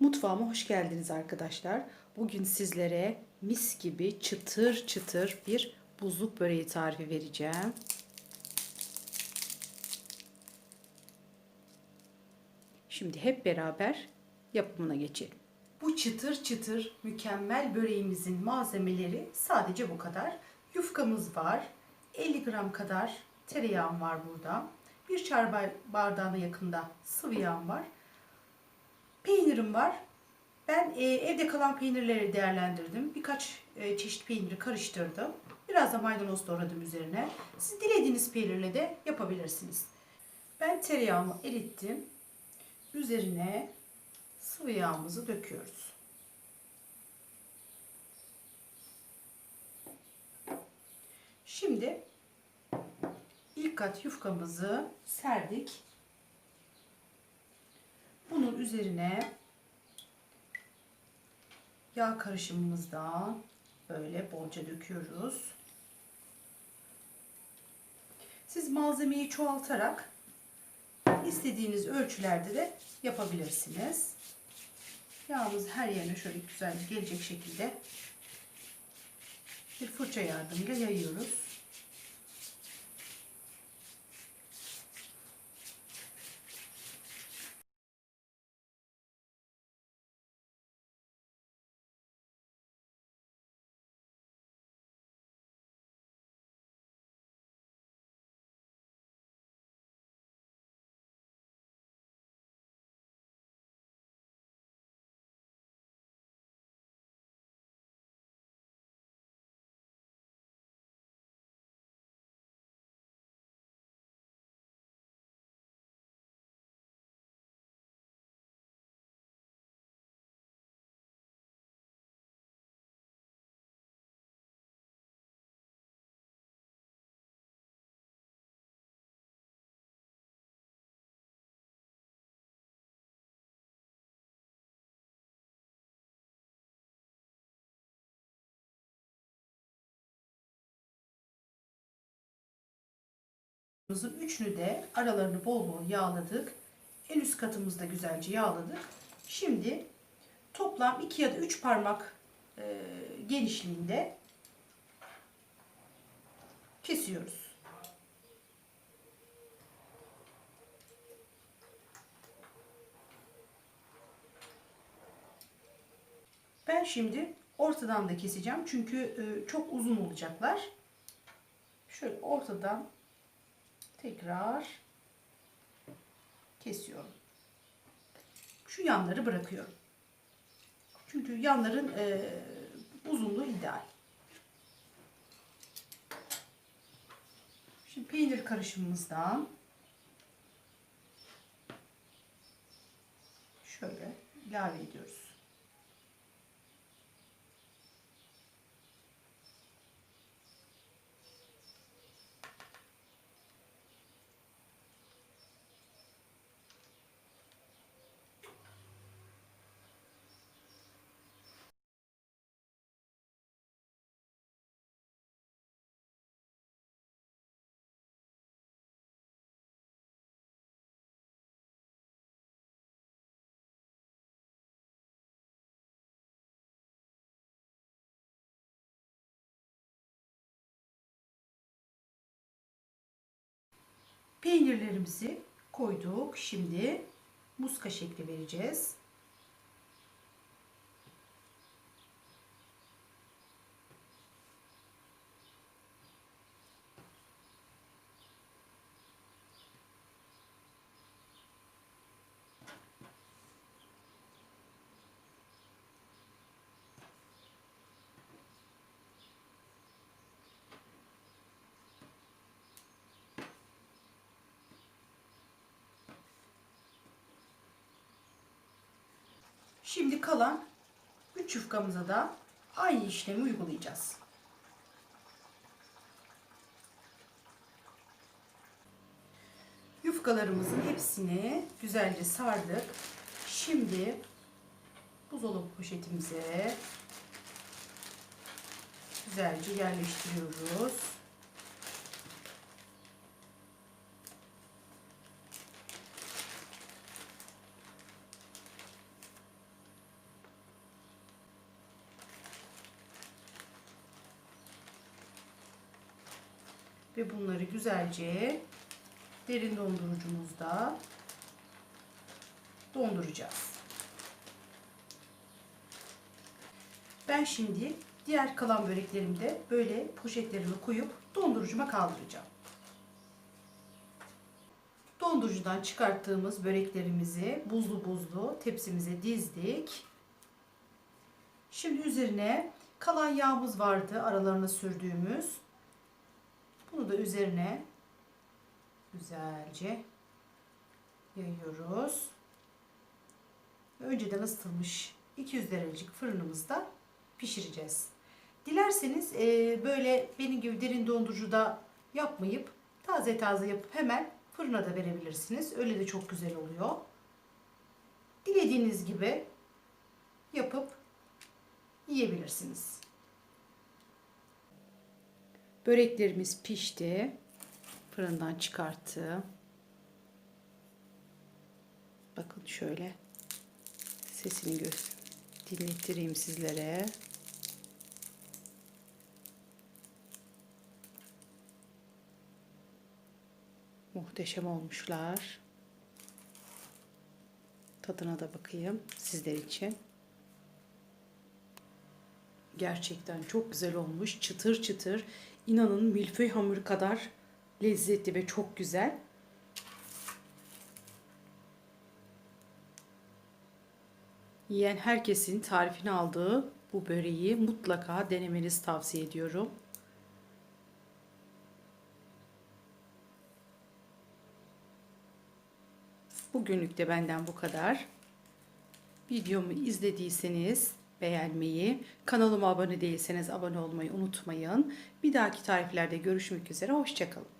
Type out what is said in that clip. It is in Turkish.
Mutfağıma hoş geldiniz arkadaşlar. Bugün sizlere mis gibi çıtır çıtır bir buzluk böreği tarifi vereceğim. Şimdi hep beraber yapımına geçelim. Bu çıtır çıtır mükemmel böreğimizin malzemeleri sadece bu kadar. Yufkamız var. 50 gram kadar tereyağım var burada. Bir çay bardağına yakında sıvı yağım var. Peynirim var. Ben e, evde kalan peynirleri değerlendirdim. Birkaç e, çeşit peyniri karıştırdım. Biraz da maydanoz doğradım üzerine. Siz dilediğiniz peynirle de yapabilirsiniz. Ben tereyağımı erittim. Üzerine sıvı yağımızı döküyoruz. Şimdi ilk kat yufkamızı serdik. Bunun üzerine yağ karışımımızdan böyle bolca döküyoruz. Siz malzemeyi çoğaltarak istediğiniz ölçülerde de yapabilirsiniz. Yağımız her yerine şöyle güzel gelecek şekilde bir fırça yardımıyla yayıyoruz. Üçünü de aralarını bol bol yağladık. En üst katımızda güzelce yağladık. Şimdi toplam 2 ya da 3 parmak e, genişliğinde kesiyoruz. Ben şimdi ortadan da keseceğim. Çünkü e, çok uzun olacaklar. Şöyle ortadan tekrar kesiyorum. Şu yanları bırakıyorum. Çünkü yanların e, uzunluğu ideal. Şimdi peynir karışımımızdan şöyle ilave ediyoruz. Peynirlerimizi koyduk. Şimdi muska şekli vereceğiz. Şimdi kalan 3 yufkamıza da aynı işlemi uygulayacağız. Yufkalarımızın hepsini güzelce sardık. Şimdi buzdolabı poşetimize güzelce yerleştiriyoruz. Ve bunları güzelce derin dondurucumuzda donduracağız. Ben şimdi diğer kalan böreklerimi de böyle poşetlerime koyup dondurucuma kaldıracağım. Dondurucudan çıkarttığımız böreklerimizi buzlu buzlu tepsimize dizdik. Şimdi üzerine kalan yağımız vardı aralarına sürdüğümüz. Bunu da üzerine güzelce yayıyoruz. Önceden ısıtılmış 200 derecelik fırınımızda pişireceğiz. Dilerseniz e, böyle benim gibi derin dondurucuda yapmayıp taze taze yapıp hemen fırına da verebilirsiniz. Öyle de çok güzel oluyor. Dilediğiniz gibi yapıp yiyebilirsiniz. Böreklerimiz pişti. Fırından çıkarttım. Bakın şöyle sesini göz dinlettireyim sizlere. Muhteşem olmuşlar. Tadına da bakayım sizler için. Gerçekten çok güzel olmuş. Çıtır çıtır. İnanın milföy hamuru kadar lezzetli ve çok güzel. Yiyen herkesin tarifini aldığı bu böreği mutlaka denemenizi tavsiye ediyorum. Bugünlük de benden bu kadar. Videomu izlediyseniz beğenmeyi, kanalıma abone değilseniz abone olmayı unutmayın. Bir dahaki tariflerde görüşmek üzere, hoşçakalın.